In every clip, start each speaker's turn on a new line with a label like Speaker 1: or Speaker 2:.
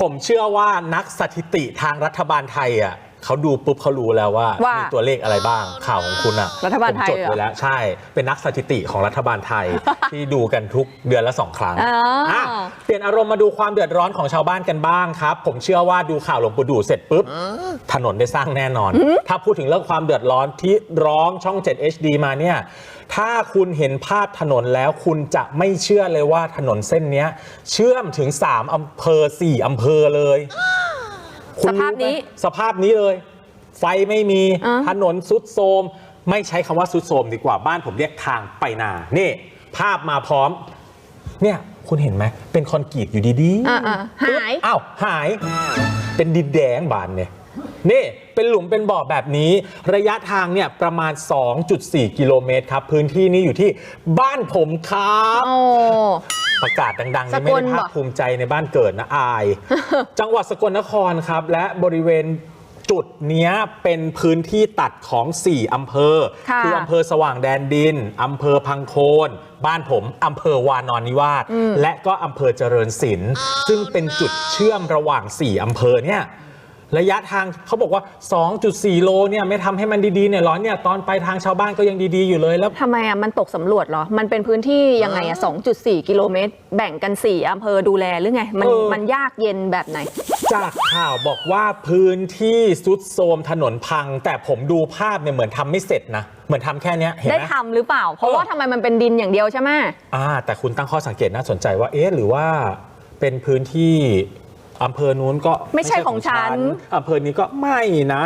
Speaker 1: ผมเชื่อว่านักสถิติทางรัฐบาลไทยอะ เขาดูปุ๊บเขารู้แล้วว่า
Speaker 2: ว่า
Speaker 1: มีตัวเลขอะไรบ้างข่าวของคุณอะ
Speaker 2: รัฐบาลไทย
Speaker 1: ผมจด
Speaker 2: เหรอ
Speaker 1: ไว้แล้วใช่ เป็นนักสถิติของรัฐบาลไทย ที่ดูกันทุกเดือนละสองครั้ง
Speaker 2: อ๋ออะ
Speaker 1: เปลี่ยนอารมณ์มาดูความเดือดร้อนของชาวบ้านกันบ้างครับ ผมเชื่อว่าดูข่าวหลวงปู่ดูเสร็จปุ๊บ ถนนได้สร้างแน่นอน ถ้าพูดถึงเรื่องความเดือดร้อนที่ร้องช่อง 7 HD มาเนี่ย ถ้าคุณเห็นภาพถนนแล้วคุณจะไม่เชื่อเลยว่าถนนเส้นเนี้ย เชื่อมถึง 3อำเภอ 4อำเภอเลย คุณ
Speaker 2: สภาพนี้
Speaker 1: รู้ไหมสภาพนี้เลย ไฟไม่มี
Speaker 2: อ่า
Speaker 1: ถนนสุดโทรมไม่ใช้คำว่าสุดโทรมดีกว่าบ้านผมเรียกทางไปนานี่ ภาพมาพร้อม เนี่ยคุณเห็นไหมเป็นคอนกรีตอยู่ดีๆ
Speaker 2: อ่าอ่าหาย
Speaker 1: อ้าว หายเป็นดินแดงบานเนี่ยนี่ เป็นหลุมเป็นบ่อแบบนี้ ระยะทางเนี่ยประมาณ 2.4 กิโลเมตรครับ พื้นที่นี้อยู่ที่บ้านผมครับ
Speaker 2: โอ้
Speaker 1: ประกาศดังๆ
Speaker 2: ส
Speaker 1: นี่
Speaker 2: ก
Speaker 1: ไม่
Speaker 2: ล
Speaker 1: ได้ภา
Speaker 2: เหร
Speaker 1: ค
Speaker 2: อ
Speaker 1: ภูมิใจในบ้านเกิดนะอาย จังหวัดสกลนครครับ และบริเวณจุดเนี้ยเป็นพื้นที่ตัดของ 4 อำเภอ
Speaker 2: ค่ะ
Speaker 1: ออำเภอสว่างแดนดิน อำเภอพังโคน บ้านผมอำเภอวานอนนิวาสและก็อำเภอเจริญศิลป์ซึ่งเป็นจุดเชื่อมระหว่าง 4 อำเภอเนี่ย ระยะทางเขาบอกว่า 2.4 โลเนี่ยไม่ทำให้มันดีๆเนี่ยเหร้อนเนี่ยตอนไปทางชาวบ้านก็ยังดีๆอยู่เลยแล้ว
Speaker 2: ทำไมอะมันตกสำรวจเหรอ มันเป็นพื้นที่ยังไงอะ2.4 กิโลเมตร แบ่งกัน 4อำเภอดูแลหรือไง มัน
Speaker 1: เออ
Speaker 2: มันยากเย็นแบบไหน
Speaker 1: จากข่าวบอกว่าพื้นที่สุดโทรมถนนพัง แต่ผมดูภาพเนี่ยเหมือนทำไม่เสร็จนะ เหมือนทำแค่เนี้ยเห็น
Speaker 2: ได้
Speaker 1: ไหม
Speaker 2: ทำหรือเปล่า เพราะว่าทำไมมันเป็นดินอย่างเดียวใช่ไหม
Speaker 1: อ่าแต่คุณตั้งข้อสังเกตน่าสนใจว่าเอ๊ะหรือว่าเป็นพื้นที่ อำเภอนู้นก็
Speaker 2: ไม่ใช่ของฉัน
Speaker 1: อำเภอนี้ก็ไม่นะ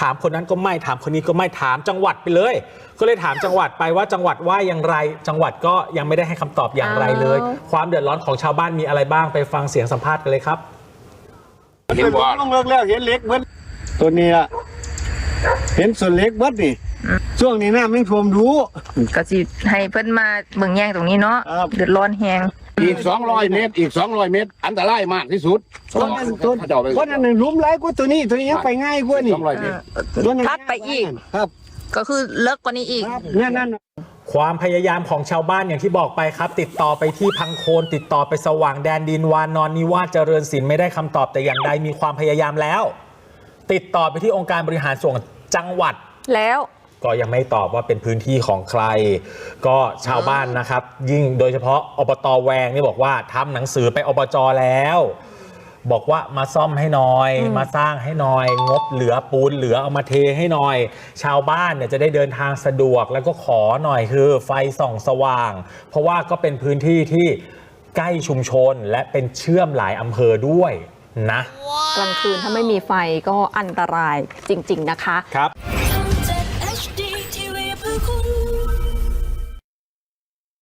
Speaker 1: ถามคนนั้นก็ไม่ถามคนนี้ก็ไม่ถามจังหวัดไปเลย ก็เลยถามจังหวัดไปว่าจังหวัดว่าอย่างไร จังหวัดก็ยังไม่ได้ให้คำตอบอย่างไรเลย ความเดือดร้อนของชาวบ้านมีอะไรบ้างไปฟังเสียงสัมภาษณ์กันเลยครับ
Speaker 3: เห็นบ่
Speaker 4: ลงเลิกแล้วเห็นเล็กเบิดตัวนี้ละเห็นส่วนเล็กเบิดนี่ช่วงนี้น้ำไม่ท่วมดู
Speaker 5: ก็สิให้เพิ่นมาเบิ่งแย่งตรงนี้เนาะ
Speaker 4: ครับ
Speaker 5: เดือดร้อนแฮง
Speaker 3: อีก200เมตร อีก200เมตร อันตรายมากที่สุด
Speaker 4: ตัวนั้นตัว
Speaker 3: เจ้าไป
Speaker 4: ตัวนั้นหลุมไหลกว่าตัวนี้ตัวนี้ยังไปง่ายกว่านี่
Speaker 3: 200เมตร
Speaker 4: ตัวนั้น
Speaker 5: ทัดไปอีก
Speaker 4: ครับ
Speaker 5: ก็คือเลิกกว่านี้อีก
Speaker 4: ครับเนี่ยนั่นน่ะ
Speaker 1: ความพยายามของชาวบ้านอย่างที่บอกไปครับ ติดต่อไปที่พังโคน ติดต่อไปสว่างแดนดินวานอนนิวาสเจริญศิลป์ไม่ได้คำตอบแต่อย่างใดมีความพยายามแล้ว ติดต่อไปที่องค์การบริหารส่วนจังหวัด
Speaker 2: แล้ว
Speaker 1: ก็ยังไม่ตอบว่าเป็นพื้นที่ของใคร ก็ชาวบ้านนะครับ ยิ่งโดยเฉพาะอบตแวงนี่บอกว่าทำหนังสือไปอบจแล้ว บอกว่ามาซ่อมให้หน่อย มาสร้างให้หน่อย งบเหลือปูนเหลือเอามาเทให้หน่อย ชาวบ้านเนี่ยจะได้เดินทางสะดวกแล้วก็ขอหน่อยคือ ไฟส่องสว่าง เพราะว่าก็เป็นพื้นที่ที่ใกล้ชุมชนและเป็นเชื่อมหลายอำเภอด้วยนะ
Speaker 2: กลางคืนถ้าไม่มีไฟก็อันตรายจริง ๆ นะคะ
Speaker 1: ครับ